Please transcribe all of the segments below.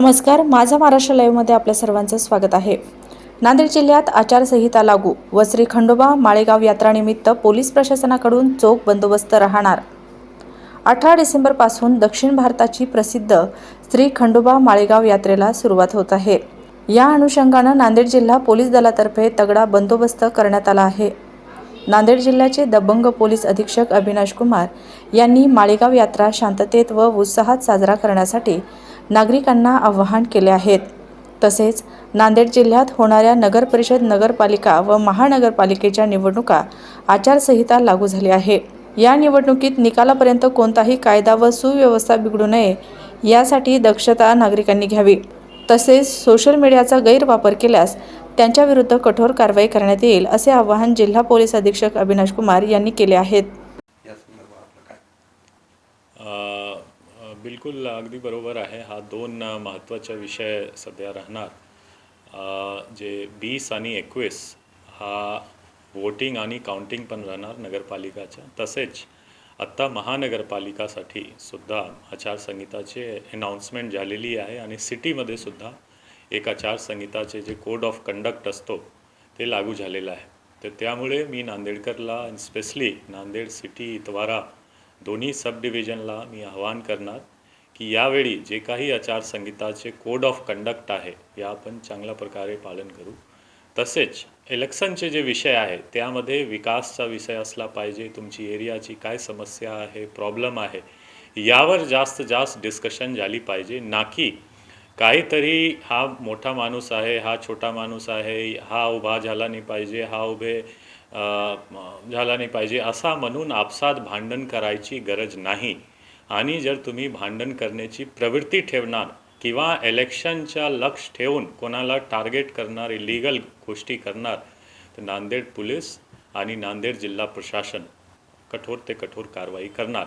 नमस्कार माझा महाराष्ट्र लाईव्हमध्ये आपल्या सर्वांचं स्वागत आहे. नांदेड जिल्ह्यात आचारसंहिता लागू. व श्री खंडोबा माळेगाव यात्रानिमित्त पोलीस प्रशासनाकडून चोख बंदोबस्त राहणार. अठरा डिसेंबरपासून दक्षिण भारताची प्रसिद्ध श्री खंडोबा माळेगाव यात्रेला सुरुवात होत आहे. या अनुषंगानं नांदेड जिल्हा पोलीस दलातर्फे तगडा बंदोबस्त करण्यात आला आहे. नांदेड जिल्ह्याचे दबंग पोलीस अधीक्षक अविनाश कुमार यांनी माळेगाव यात्रा शांततेत व उत्साहात साजरा करण्यासाठी नागरिकांना आवाहन केले आहेत. तसेच नांदेड जिल्ह्यात होणाऱ्या नगर परिषद नगरपालिका व महानगरपालिकेच्या निवडणुका आचारसंहिता लागू झाली आहे. या निवडणुकीत निकालापर्यंत कोणताही कायदा व सुव्यवस्था बिघडू नये यासाठी दक्षता नागरिकांनी घ्यावी. तसेच सोशल मीडियाचा गैरवापर केल्यास त्यांच्याविरुद्ध कठोर कारवाई करण्यात येईल असे आवाहन जिल्हा पोलीस अधीक्षक अविनाश कुमार यांनी केले आहेत बिलकुल अगदी बरोबर आहे. हा दोन महत्त्वाचा विषय सध्या राहणार. जे वीस आणि एकवीस हा वोटिंग आणि काउंटिंग पण राहणार नगरपालिकाच्या. तसेच आत्ता महानगरपालिकासाठी सुद्धा आचारसंहिताचे अनाउन्समेंट झालेली आहे आणि सिटीमध्ये सुद्धा एक आचारसंहिताचे जे कोड ऑफ कंडक्ट असतो ते लागू झालेलं आहे. तर त्यामुळे मी नांदेडकरला स्पेशली नांदेड सिटी इतवारा दोन्ही सब डिव्हिजनला मी आवाहन करणार की यावेळी जे काही आचारसंहिताचे कोड ऑफ कंडक्ट आहे या आपण चांगल्या प्रकारे पालन करू. तसेच इलेक्शनचे जे विषय आहे त्यामध्ये विकासचा विषय असला पाहिजे तुमची एरियाची काय समस्या आहे प्रॉब्लेम आहे यावर जास्त जास्त डिस्कशन झाली पाहिजे. ना की काहीतरी हा मोठा माणूस आहे हा छोटा माणूस आहे हा उभा झाला नाही पाहिजे हा उभे झाला नाही पाहिजे असा म्हणून आपसात भांडण करायची गरज नाही. आणि जर तुम्ही भांडण करण्याची प्रवृत्ती ठेवणार किंवा इलेक्शनच्या लक्ष ठेवून कोणाला टार्गेट करणार इलिगल गोष्टी करणार तर नांदेड पोलीस आणि नांदेड जिल्हा प्रशासन कठोर ते कठोर कारवाई करणार.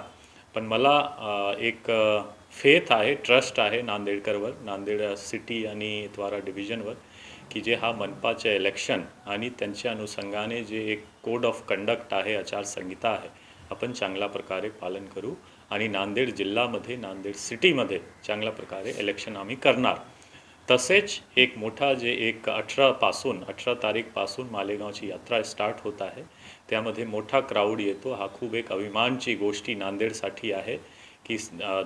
पण मला एक फेथ आहे ट्रस्ट आहे नांदेडकरवर नांदेड सिटी आणि द्वारा डिव्हिजनवर की जे हा मनपाचे इलेक्शन आणि त्यांच्या अनुषंगाने जे एक कोड ऑफ कंडक्ट आहे आचारसंहिता आहे आपण चांगल्या प्रकारे पालन करू. आणि नांदेड जिल्ह्यामध्ये नांदेड सिटीमध्ये चांगल्या प्रकारे इलेक्शन आम्ही करणार. तसेच एक मोठा जे एक अठरापासून अठरा तारीखपासून मालेगावची यात्रा स्टार्ट होत आहे. त्यामध्ये मोठा क्राऊड येतो. हा खूप एक अभिमानची गोष्टी नांदेडसाठी आहे की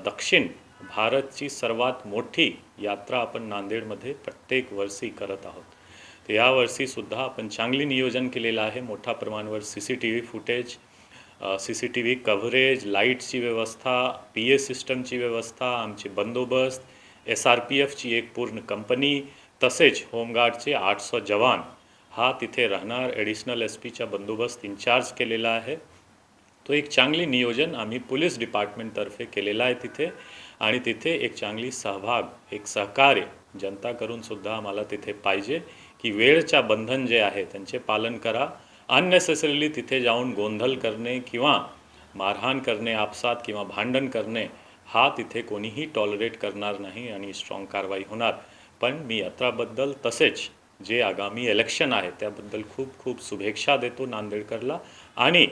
दक्षिण भारतची सर्वात मोठी यात्रा आपण नांदेडमध्ये प्रत्येक वर्षी करत आहोत. तर यावर्षीसुद्धा आपण चांगली नियोजन केलेलं आहे. मोठ्या प्रमाणावर C C T V footage C C T V coverage लाईटची व्यवस्था पी ए सिस्टमची व्यवस्था आमचे बंदोबस्त एस आर पी एफची एक पूर्ण कंपनी तसेच होमगार्डचे आठ सौ जवान. हा तिथे राहणार. ॲडिशनल एस पीचा बंदोबस्त इन्चार्ज केलेला आहे. तो एक चांगली नियोजन आम्ही पोलीस डिपार्टमेंटतर्फे केलेला आहे तिथे. आणि तिथे एक चांगली सहभाग एक सहकार्य जनता करून सुद्धा आम्हाला तिथे पाहिजे की वेळच्या बंधन जे आहे त्यांचे पालन करा. अननेसेसरीली तिथे जाऊन गोंधळ करणे किंवा मारहाण करणे आपसात किंवा भांडण करणे हा तिथे कोणीही टॉलरेट करणार नाही आणि स्ट्रॉंग कारवाई होणार. पण मी यात्राबद्दल तसेच जे आगामी इलेक्शन आहे त्याबद्दल खूप खूप शुभेच्छा देतो नांदेडकरला. आणि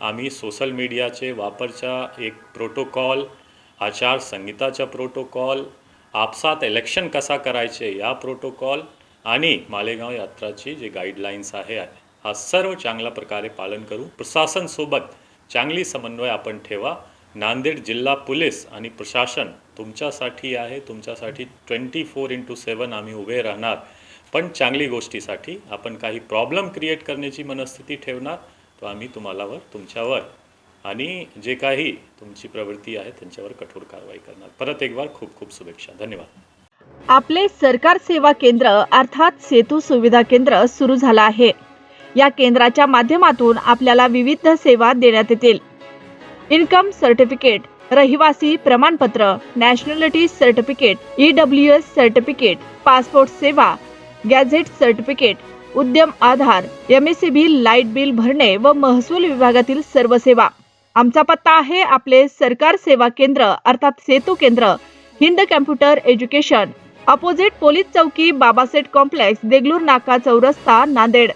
आम्ही सोशल मीडियाचे वापरचा एक प्रोटोकॉल आचारसंहिताचा प्रोटोकॉल आपसात इलेक्शन कसा करायचे या प्रोटोकॉल आणि मालेगाव यात्राची जे गाईडलाईन्स आहे हा सर्व चांगल्या प्रकारे पालन करू. प्रशासनसोबत चांगली समन्वय आपण ठेवा. नांदेड जिल्हा पोलीस आणि प्रशासन तुमच्यासाठी आहे. तुमच्यासाठी ट्वेंटी फोर इंटू सेवन आम्ही उभे राहणार. पण चांगली गोष्टीसाठी आपण काही प्रॉब्लेम क्रिएट करण्याची मनस्थिती ठेवणार. तो आम्ही तुम्हालावर तुमच्यावर. आणि जे काही तुमची प्रवृत्ती आहे त्यांच्यावर कठोर कारवाई करणार. परत एक बार खूप खूप शुभेच्छा. धन्यवाद. आपले सरकार सेवा केंद्र अर्थात सेतू सुविधा केंद्र सुरू झालं आहे. या केंद्राच्या माध्यमातून आपल्याला विविध सेवा देण्यात येतील. इन्कम सर्टिफिकेट रहिवासी प्रमाणपत्र nationality certificate E W S certificate passport सेवा gazette certificate Udyam Aadhaar M S C B light bill भरणे व महसूल विभागातील सर्व सेवा. आमचा पत्ता आहे आपले सरकार सेवा केंद्र अर्थात सेतू केंद्र Hind computer education. Opposite police चौकी बाबासेट कॉम्प्लेक्स देगलूर नाका चौरस्ता नांदेड.